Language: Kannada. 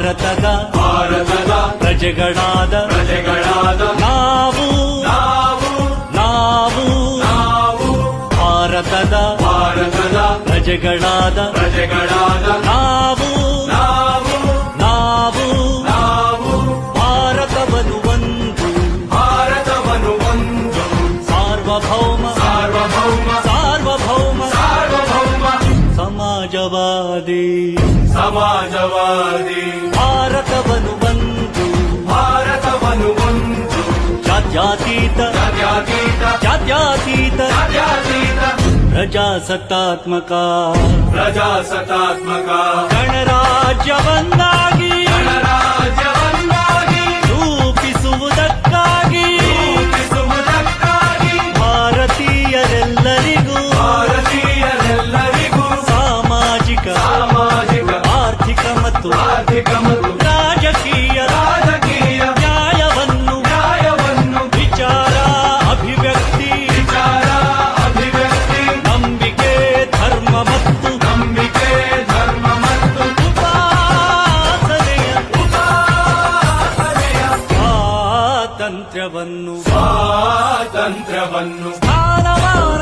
ಭಾರತದ ಭಾರತದ ಪ್ರಜೆಗಳಾದ ಪ್ರಜೆಗಳಾದ ನಾವು ನಾವು ನಾವು ನಾವು ಭಾರತದ ಭಾರತದ ಪ್ರಜೆಗಳಾದ ಪ್ರಜೆಗಳಾದ ನಾವು ನಾವು ನಾವು ನಾವು ಭಾರತವನ್ನು ಒಂದು ಭಾರತವನ್ನು ಒಂದು ಸಾರ್ವಭೌಮ ಸಾರ್ವಭೌಮ ಸಾರ್ವಭೌಮ ಸಾರ್ವಭೌಮ ಸಮಾಜವಾದಿ ಸಮಾಜವಾದಿ ಭಾರತವನ್ನು ಒಂದು ಭಾರತವನು ಒಂದು ಜಾತ್ಯಾತೀತ. ಜಾತ್ಯಾತೀತ. ಜಾತ್ಯತೀತ. ಜಾತ್ಯಾತೀತ. ಪ್ರಜಾಸತ್ತಾತ್ಮಕ. ಪ್ರಜಾಸತ್ತಾತ್ಮಕ. ಗಣರಾಜ್ಯವನ್ನಾಗಿ. ಗಣರಾಜ್ಯವನ್ನಾಗಿ. ರೂಪಿಸುವುದಕ್ಕಾಗಿ. ರೂಪಿಸುವುದಕ್ಕಾಗಿ. ಭಾರತೀಯರೆಲ್ಲರಿಗೂ. ಭಾರತೀಯರೆಲ್ಲರಿಗೂ. ಸಾಮಾಜಿಕ. ಸಾಮಾಜಿಕ. ಆರ್ಥಿಕ ಮತ್ತು ಆರ್ಥಿಕ ಮತ್ತು ಸ್ವಾತಂತ್ರ್ಯವನ್ನು ಸ್ವಾತಂತ್ರ್ಯವನ್ನು ಸ್ಥಾನಮಾನ